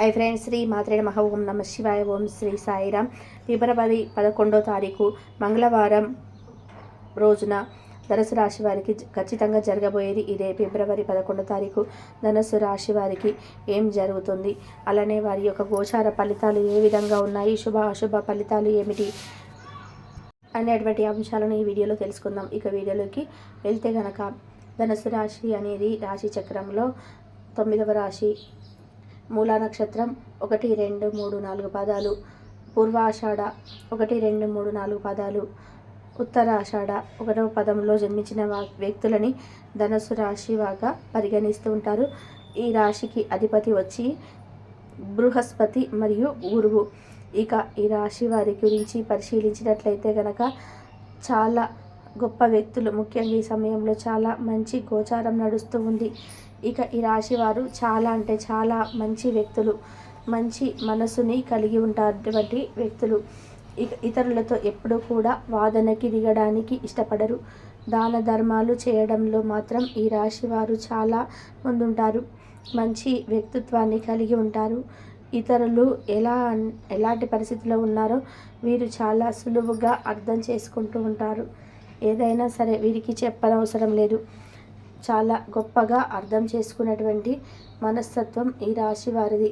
I friends Shri మాత్రే నమః ఓం నమ శివాయ ఓం శ్రీ సాయిరామ్. ఫిబ్రవరి పదకొండో తారీఖు మంగళవారం రోజున ధనుసు రాశి వారికి ఖచ్చితంగా జరగబోయేది ఇదే. ఫిబ్రవరి పదకొండో తారీఖు ధనుసు రాశి వారికి ఏం జరుగుతుంది? అలానే వారి యొక్క గోచార ఫలితాలు ఏ విధంగా ఉన్నాయి? శుభ అశుభ ఫలితాలు ఏమిటి? అనేటువంటి అంశాలను ఈ వీడియోలో తెలుసుకుందాం. ఇక వీడియోలోకి వెళ్తే గనక ధనుసు రాశి అనేది రాశి చక్రంలో తొమ్మిదవ రాశి మూలా నక్షత్రం ఒకటి రెండు మూడు నాలుగు పాదాలు. పూర్వాషాఢ ఒకటి రెండు మూడు నాలుగు పాదాలు. ఉత్తరాషాఢ ఒకటవ పదంలో జన్మించిన వా- వ్యక్తులని ధనస్సు రాశి వాగా పరిగణిస్తూ ఉంటారు. ఈ రాశికి అధిపతి వచ్చి బృహస్పతి మరియు గురువు. ఇక ఈ రాశి వారి గురించి పరిశీలించినట్లయితే గనక చాలా గొప్ప వ్యక్తులు ముఖ్యంగా ఈ సమయంలో చాలా మంచి గోచారం నడుస్తూ ఉంది. ఇక ఈ రాశి వారు చాలా అంటే చాలా మంచి వ్యక్తులు మంచి మనసుని కలిగి ఉంటారటువంటి వ్యక్తులు. ఇక ఇతరులతో ఎప్పుడూ కూడా వాదనకి దిగడానికి ఇష్టపడరు. దాన ధర్మాలు చేయడంలో మాత్రం ఈ రాశి వారు చాలా ముందుంటారు. మంచి వ్యక్తిత్వాన్ని కలిగి ఉంటారు. ఇతరులు ఎలా అన్- ఎలాంటి పరిస్థితిలో ఉన్నారో వీరు చాలా సులువుగా అర్థం చేసుకుంటూ ఉంటారు. ఏదైనా సరే వీరికి చెప్పనవసరం లేదు. చాలా గొప్పగా అర్థం చేసుకున్నటువంటి మనస్తత్వం ఈ రాశి వారిది.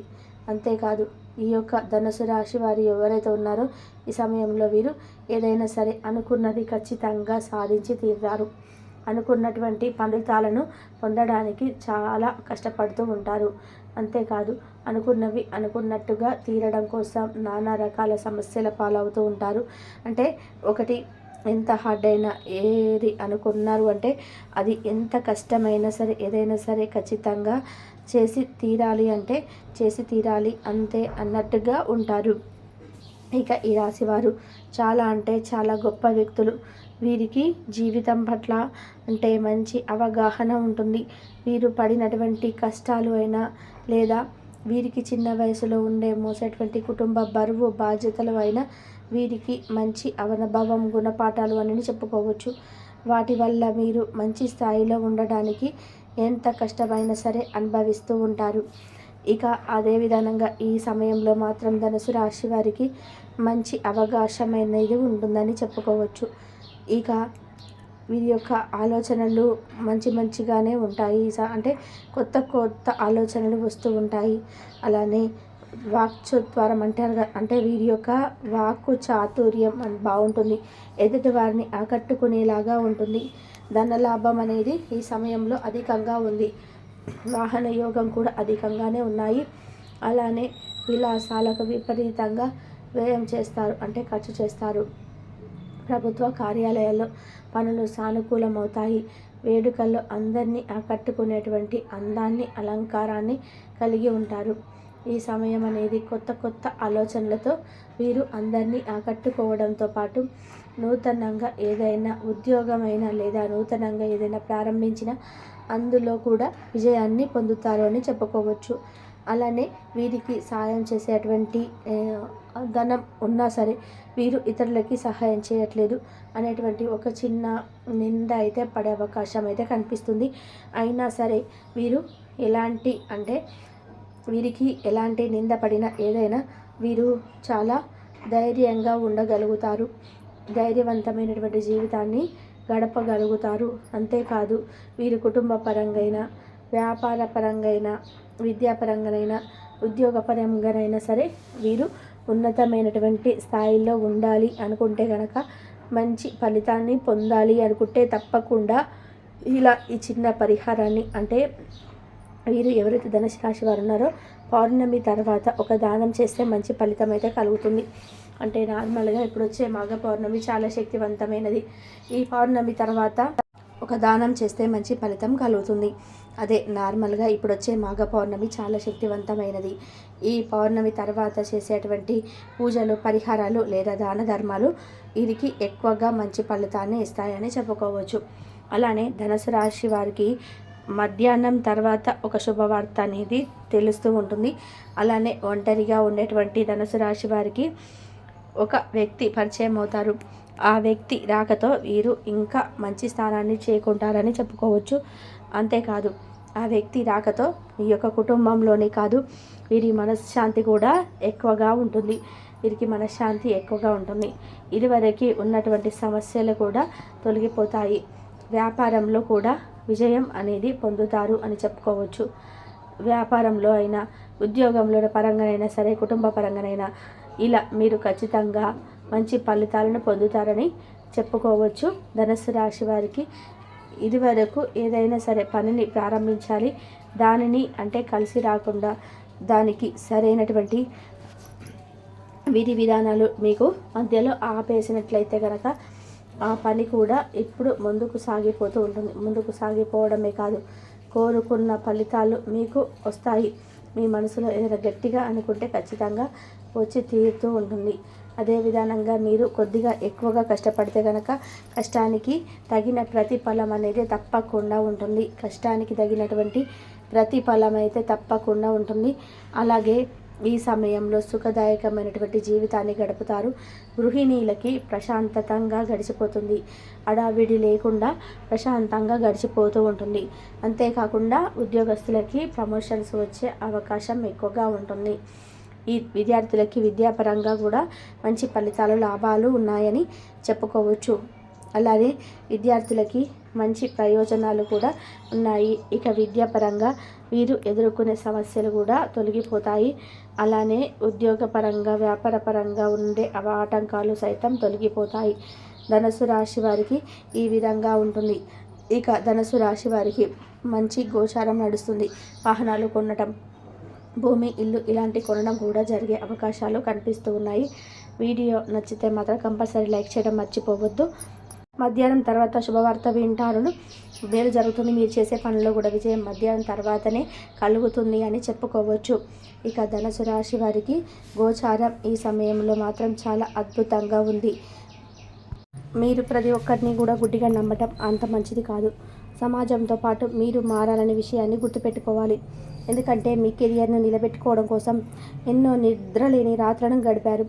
అంతేకాదు ఈ యొక్క ధనుసు రాశి వారు ఎవరైతే ఉన్నారో ఈ సమయంలో వీరు ఏదైనా సరే అనుకున్నది ఖచ్చితంగా సాధించి తీరుతారు. అనుకున్నటువంటి ఫలితాలను పొందడానికి చాలా కష్టపడుతూ ఉంటారు. అంతేకాదు అనుకున్నవి అనుకున్నట్టుగా తీరడం కోసం నానా రకాల సమస్యల పాలవుతూ ఉంటారు. అంటే ఒకటి ఎంత హార్డ్ అయినా ఏది అనుకున్నారు అంటే అది ఎంత కష్టమైనా సరే ఏదైనా సరే ఖచ్చితంగా చేసి తీరాలి అంటే చేసి తీరాలి అంతే అన్నట్టుగా ఉంటారు. ఇక ఈ రాశివారు చాలా అంటే చాలా గొప్ప వ్యక్తులు. వీరికి జీవితం పట్ల అంటే మంచి అవగాహన ఉంటుంది. వీరు పడినటువంటి కష్టాలు అయినా లేదా వీరికి చిన్న వయసులో ఉండే మోసేటువంటి కుటుంబ బరువు బాధ్యతలు అయినా వీరికి మంచి అవనభావం గుణపాఠాలు అని చెప్పుకోవచ్చు. వాటి వల్ల మీరు మంచి స్థాయిలో ఉండడానికి ఎంత కష్టమైనా సరే అనుభవిస్తూ ఉంటారు. ఇక అదే విధానంగా ఈ సమయంలో మాత్రం ధనుసు రాశి వారికి మంచి అవకాశమైనది ఉంటుందని చెప్పుకోవచ్చు. ఇక వీరి యొక్క ఆలోచనలు మంచి మంచిగానే ఉంటాయి. అంటే కొత్త కొత్త ఆలోచనలు వస్తూ ఉంటాయి. అలానే వాక్చత్వరం అంటారు కదా, అంటే వీరి యొక్క వాక్కు చాతుర్యం అని బాగుంటుంది. ఎదుటి వారిని ఆకట్టుకునేలాగా ఉంటుంది. ధన లాభం అనేది ఈ సమయంలో అధికంగా ఉంది. వాహన యోగం కూడా అధికంగానే ఉన్నాయి. అలానే విలాసాలకు విపరీతంగా వ్యయం చేస్తారు అంటే ఖర్చు చేస్తారు. ప్రభుత్వ కార్యాలయాల్లో పనులు సానుకూలమవుతాయి. వేడుకల్లో అందరినీ ఆకట్టుకునేటువంటి అందాన్ని అలంకారాన్ని కలిగి ఉంటారు. ఈ సమయం అనేది కొత్త కొత్త ఆలోచనలతో వీరు అందరినీ ఆకట్టుకోవడంతో పాటు నూతనంగా ఏదైనా ఉద్యోగమైనా లేదా నూతనంగా ఏదైనా ప్రారంభించిన అందులో కూడా విజయాన్ని పొందుతారు అని చెప్పుకోవచ్చు. అలానే వీరికి సాయం చేసేటువంటి ధనం ఉన్నా సరే వీరు ఇతరులకి సహాయం చేయట్లేదు అనేటువంటి ఒక చిన్న నింద అయితే పడే అవకాశం అయితే కనిపిస్తుంది. అయినా సరే వీరు ఎలాంటి అంటే వీరికి ఎలాంటి నిందపడిన ఏదైనా వీరు చాలా ధైర్యంగా ఉండగలుగుతారు. ధైర్యవంతమైనటువంటి జీవితాన్ని గడపగలుగుతారు. అంతేకాదు వీరి కుటుంబ పరంగా వ్యాపార పరంగా విద్యాపరంగానైనా ఉద్యోగపరంగానైనా సరే వీరు ఉన్నతమైనటువంటి స్థాయిలో ఉండాలి అనుకుంటే కనుక మంచి ఫలితాన్ని పొందాలి అనుకుంటే తప్పకుండా ఇలా ఈ చిన్న పరిహారాన్ని అంటే వీరు ఎవరైతే ధనుసు రాశి వారు ఉన్నారో పౌర్ణమి తర్వాత ఒక దానం చేస్తే మంచి ఫలితం అయితే కలుగుతుంది. అంటే నార్మల్గా ఇప్పుడు వచ్చే మాఘ పౌర్ణమి చాలా శక్తివంతమైనది. ఈ పౌర్ణమి తర్వాత ఒక దానం చేస్తే మంచి ఫలితం కలుగుతుంది. అదే నార్మల్గా ఇప్పుడు వచ్చే మాఘ పౌర్ణమి చాలా శక్తివంతమైనది. ఈ పౌర్ణమి తర్వాత చేసేటువంటి పూజలు పరిహారాలు లేదా దాన ధర్మాలు వీరికి ఎక్కువగా మంచి ఫలితాన్ని ఇస్తాయని చెప్పుకోవచ్చు. అలానే ధనుసు రాశి వారికి మధ్యాహ్నం తర్వాత ఒక శుభవార్త అనేది తెలుస్తూ ఉంటుంది. అలానే ఒంటరిగా ఉండేటువంటి ధనుసు రాశి వారికి ఒక వ్యక్తి పరిచయం అవుతారు. ఆ వ్యక్తి రాకతో వీరు ఇంకా మంచి స్థానాన్ని చేకుంటారని చెప్పుకోవచ్చు. అంతేకాదు ఆ వ్యక్తి రాకతో ఈ యొక్క కుటుంబంలోనే కాదు వీరి మనశ్శాంతి కూడా ఎక్కువగా ఉంటుంది. వీరికి మనశ్శాంతి ఎక్కువగా ఉంటుంది. ఇదివరకు ఉన్నటువంటి సమస్యలు కూడా తొలగిపోతాయి. వ్యాపారంలో కూడా విజయం అనేది పొందుతారు అని చెప్పుకోవచ్చు. వ్యాపారంలో అయినా ఉద్యోగంలో పరంగానైనా సరే కుటుంబ పరంగానైనా ఇలా మీరు ఖచ్చితంగా మంచి ఫలితాలను పొందుతారని చెప్పుకోవచ్చు. ధనస్సు రాశి వారికి ఇదివరకు ఏదైనా సరే పనిని ప్రారంభించాలి. దానిని అంటే కలిసి రాకుండా దానికి సరైనటువంటి విధి విధానాలు మీకు మధ్యలో ఆపేసినట్లయితే కనుక ఆ పని కూడా ఇప్పుడు ముందుకు సాగిపోతూ ఉంటుంది. ముందుకు సాగిపోవడమే కాదు కోరుకున్న ఫలితాలు మీకు వస్తాయి. మీ మనసులో ఏదైనా గట్టిగా అనుకుంటే ఖచ్చితంగా వచ్చి తీరుతూ ఉంటుంది. అదే విధానంగా మీరు కొద్దిగా ఎక్కువగా కష్టపడితే కనుక కష్టానికి తగిన ప్రతిఫలం అనేది తప్పకుండా ఉంటుంది. కష్టానికి తగినటువంటి ప్రతిఫలం అయితే తప్పకుండా ఉంటుంది. అలాగే ఈ సమయంలో సుఖదాయకమైనటువంటి జీవితాన్ని గడుపుతారు. గృహిణీలకి ప్రశాంతతంగా గడిచిపోతుంది. అడావిడి లేకుండా ప్రశాంతంగా గడిచిపోతూ ఉంటుంది. అంతేకాకుండా ఉద్యోగస్తులకి ప్రమోషన్స్ వచ్చే అవకాశం ఎక్కువగా ఉంటుంది. ఈ విద్యార్థులకి విద్యాపరంగా కూడా మంచి ఫలితాలు లాభాలు ఉన్నాయని చెప్పుకోవచ్చు. అలాగే విద్యార్థులకి మంచి ప్రయోజనాలు కూడా ఉన్నాయి. ఇక విద్యాపరంగా వీరు ఎదుర్కొనే సమస్యలు కూడా తొలగిపోతాయి. అలానే ఉద్యోగపరంగా వ్యాపారపరంగా ఉండే ఆటంకాలు సైతం తొలగిపోతాయి. ధనసు రాశి వారికి ఈ విధంగా ఉంటుంది. ఇక ధనసు రాశి వారికి మంచి గోచారం నడుస్తుంది. వాహనాలు కొనడం భూమి ఇల్లు ఇలాంటి కొనడం కూడా జరిగే అవకాశాలు కనిపిస్తూ ఉన్నాయి. వీడియో నచ్చితే మాత్రం కంపల్సరీ లైక్ చేయడం మర్చిపోవద్దు. మధ్యాహ్నం తర్వాత శుభవార్త వింటారు మేలు జరుగుతుంది. మీరు చేసే పనుల్లో కూడా విజయం మధ్యాహ్నం తర్వాతనే కలుగుతుంది అని చెప్పుకోవచ్చు. ఇక ధనుసు రాశి వారికి గోచారం ఈ సమయంలో మాత్రం చాలా అద్భుతంగా ఉంది. మీరు ప్రతి ఒక్కరిని కూడా గుడ్డిగా నమ్మటం అంత మంచిది కాదు. సమాజంతో పాటు మీరు మారాలనే విషయాన్ని గుర్తుపెట్టుకోవాలి. ఎందుకంటే మీ కెరియర్ను నిలబెట్టుకోవడం కోసం ఎన్నో నిద్రలేని రాత్రులను గడిపారు.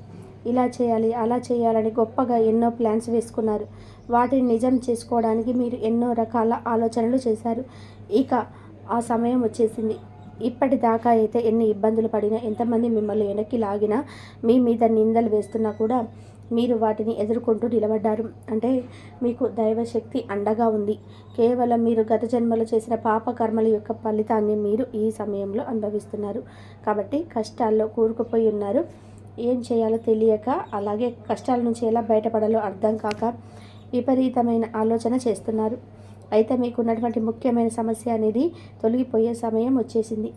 ఇలా చేయాలి అలా చేయాలని గొప్పగా ఎన్నో ప్లాన్స్ వేసుకున్నారు. వాటిని నిజం చేసుకోవడానికి మీరు ఎన్నో రకాల ఆలోచనలు చేశారు. ఇక ఆ సమయం వచ్చేసింది. ఇప్పటిదాకా అయితే ఎన్ని ఇబ్బందులు పడినా ఎంతమంది మిమ్మల్ని వెనక్కి లాగినా మీ మీద నిందలు వేస్తున్నా కూడా మీరు వాటిని ఎదుర్కొంటూ నిలబడ్డారు. అంటే మీకు దైవశక్తి అండగా ఉంది. కేవలం మీరు గత జన్మలో చేసిన పాప కర్మల యొక్క ఫలితాన్ని మీరు ఈ సమయంలో అనుభవిస్తున్నారు. కాబట్టి కష్టాల్లో కూరుకుపోయి ఉన్నారు. ఏం చేయాలో తెలియక అలాగే కష్టాల నుంచి ఎలా బయటపడాలో అర్థం కాక విపరీతమైన ఆలోచన చేస్తున్నారు. అయితే మీకు ఉన్నటువంటి ముఖ్యమైన సమస్య అనేది తొలగిపోయే సమయం వచ్చేసింది.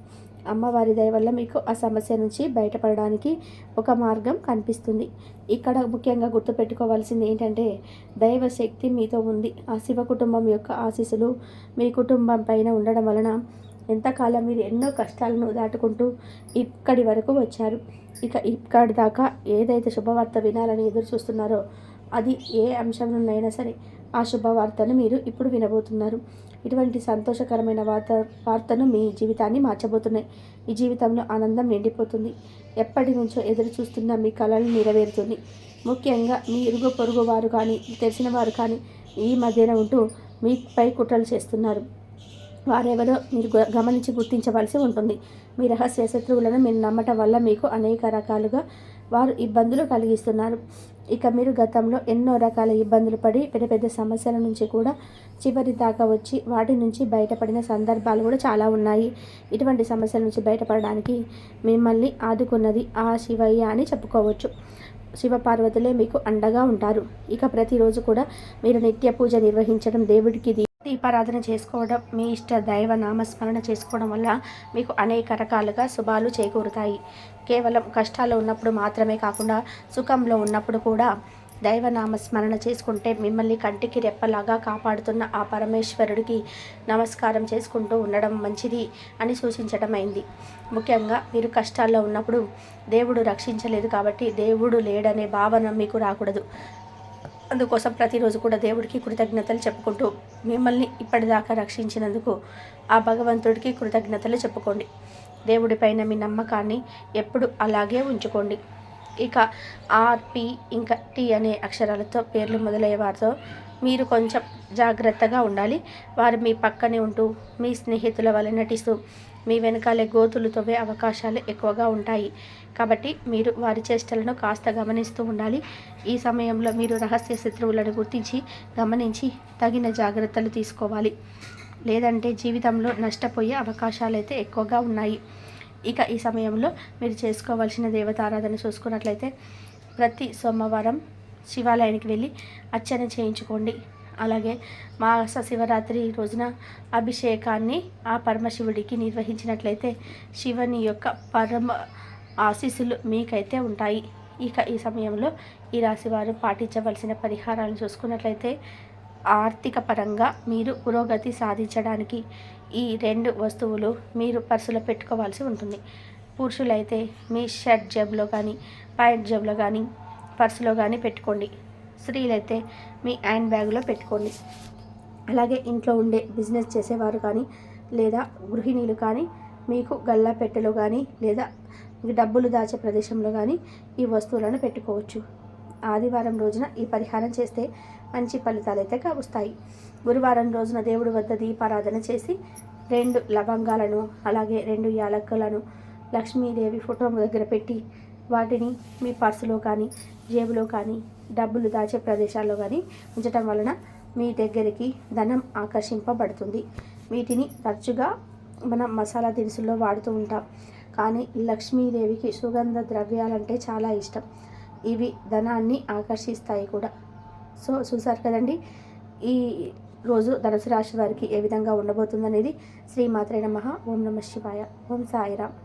అమ్మవారి దయ వల్ల మీకు ఆ సమస్య నుంచి బయటపడడానికి ఒక మార్గం కనిపిస్తుంది. ఇక్కడ ముఖ్యంగా గుర్తుపెట్టుకోవాల్సింది ఏంటంటే దైవశక్తి మీతో ఉంది. ఆ శివ కుటుంబం యొక్క ఆశీస్సులు మీ కుటుంబం పైన ఉండడం వలన ఎంతకాలం మీరు ఎన్నో కష్టాలను దాటుకుంటూ ఇక్కడి వరకు వచ్చారు? ఇక ఇక్కడి దాకా ఏదైతే శుభవార్త వినాలని ఎదురు చూస్తున్నారో అది ఏ అంశం నుండైనా సరే ఆ శుభవార్తను మీరు ఇప్పుడు వినబోతున్నారు. ఇటువంటి సంతోషకరమైన వార్త వార్తను మీ జీవితాన్ని మార్చబోతున్నాయి. మీ జీవితంలో ఆనందం నిండిపోతుంది. ఎప్పటి నుంచో ఎదురు చూస్తున్న మీ కళలు నెరవేరుతుంది. ముఖ్యంగా మీ ఇరుగు పొరుగు వారు కానీ తెలిసిన వారు కానీ ఈ మధ్యన ఉంటూ మీపై కుట్రలు చేస్తున్నారు. వారెవరో మీరు గమనించి గుర్తించవలసి ఉంటుంది. మీ రహస్య శత్రువులను మీరు నమ్మటం వల్ల మీకు అనేక రకాలుగా వారు ఇబ్బందులు కలిగిస్తున్నారు. ఇక మీరు గతంలో ఎన్నో రకాల ఇబ్బందులు పడి పెద్ద పెద్ద సమస్యల నుంచి కూడా చివరి దాకా వచ్చి వాటి నుంచి బయటపడిన సందర్భాలు కూడా చాలా ఉన్నాయి. ఇటువంటి సమస్యల నుంచి బయటపడడానికి మిమ్మల్ని ఆదుకున్నది ఆ శివయ్య అని చెప్పుకోవచ్చు. శివపార్వతులే మీకు అండగా ఉంటారు. ఇక ప్రతిరోజు కూడా మీరు నిత్య పూజ నిర్వహించడం దేవుడికి దీపారాధన చేసుకోవడం మీ ఇష్ట దైవ నామస్మరణ చేసుకోవడం వల్ల మీకు అనేక రకాలుగా శుభాలు చేకూరుతాయి. కేవలం కష్టాలు ఉన్నప్పుడు మాత్రమే కాకుండా సుఖంలో ఉన్నప్పుడు కూడా దైవనామస్మరణ చేసుకుంటే మిమ్మల్ని కంటికి రెప్పలాగా కాపాడుతున్న ఆ పరమేశ్వరుడికి నమస్కారం చేసుకుంటూ ఉండడం మంచిది అని సూచించడమైంది ముఖ్యంగా మీరు కష్టాల్లో ఉన్నప్పుడు దేవుడు రక్షించలేదు కాబట్టి దేవుడు లేడనే భావన మీకు రాకూడదు. అందుకోసం ప్రతిరోజు కూడా దేవుడికి కృతజ్ఞతలు చెప్పుకుంటూ మిమ్మల్ని ఇప్పటిదాకా రక్షించినందుకు ఆ భగవంతుడికి కృతజ్ఞతలు చెప్పుకోండి. దేవుడిపైన మీ నమ్మకాన్ని ఎప్పుడు అలాగే ఉంచుకోండి. ఇక ఆర్పి ఇంకా టీ అనే అక్షరాలతో పేర్లు మొదలయ్యే వారితో మీరు కొంచెం జాగ్రత్తగా ఉండాలి. వారు మీ పక్కనే ఉంటూ మీ స్నేహితుల వల్ల నటిస్తూ మీ వెనకాలే గోతులు తవ్వే అవకాశాలు ఎక్కువగా ఉంటాయి. కాబట్టి మీరు వారి చేష్టలను కాస్త గమనిస్తూ ఉండాలి. ఈ సమయంలో మీరు రహస్య శత్రువులను గుర్తించి గమనించి తగిన జాగ్రత్తలు తీసుకోవాలి. లేదంటే జీవితంలో నష్టపోయే అవకాశాలు అయితే ఎక్కువగా ఉన్నాయి. ఇక ఈ సమయంలో మీరు చేసుకోవాల్సిన దేవతారాధన చూసుకున్నట్లయితే ప్రతి సోమవారం శివాలయానికి వెళ్ళి అర్చన చేయించుకోండి. అలాగే మాస శివరాత్రి రోజున అభిషేకాన్ని ఆ పరమశివుడికి నిర్వహించినట్లయితే శివుని యొక్క పరమ ఆశీస్సులు మీకైతే ఉంటాయి. ఇక ఈ సమయంలో ఈ రాశి వారు పాటించవలసిన పరిహారాలను చూసుకున్నట్లయితే ఆర్థిక పరంగా మీరు పురోగతి సాధించడానికి ఈ రెండు వస్తువులు మీరు పర్సులో పెట్టుకోవాల్సి ఉంటుంది. పురుషులైతే మీ షర్ట్ జేబులో కానీ ప్యాంట్ జేబులో కానీ పర్సులో కానీ పెట్టుకోండి. స్త్రీలైతే మీ హ్యాండ్ బ్యాగ్లో పెట్టుకోండి. అలాగే ఇంట్లో ఉండే బిజినెస్ చేసేవారు కానీ లేదా గృహిణీలు కానీ మీకు గల్లా పెట్టెలో కానీ లేదా డబ్బులు దాచే ప్రదేశంలో కానీ ఈ వస్తువులను పెట్టుకోవచ్చు. ఆదివారం రోజున ఈ పరిహారం చేస్తే మంచి ఫలితాలు అయితే కావస్తాయి గురువారం రోజున దేవుడి వద్ద దీపారాధన చేసి రెండు లవంగాలను అలాగే రెండు యాలక్కలను లక్ష్మీదేవి ఫోటో దగ్గర పెట్టి వాటిని మీ పర్సులో కానీ జేబులో కానీ డబ్బులు దాచే ప్రదేశాల్లో కానీ ఉంచటం వలన మీ దగ్గరికి ధనం ఆకర్షింపబడుతుంది. వీటిని తరచుగా మనం మసాలా దినుసుల్లో వాడుతూ ఉంటాం. కానీ లక్ష్మీదేవికి సుగంధ ద్రవ్యాలంటే చాలా ఇష్టం. ఇవి ధనాన్ని ఆకర్షిస్తాయి కూడా. సో చూసారు కదండి? ఈ రోజు ధనుసు రాశి వారికి ఏ విధంగా ఉండబోతుందనేది శ్రీమాత్రే నమ. ఓం నమ శివాయ. ఓం సాయిరామ్.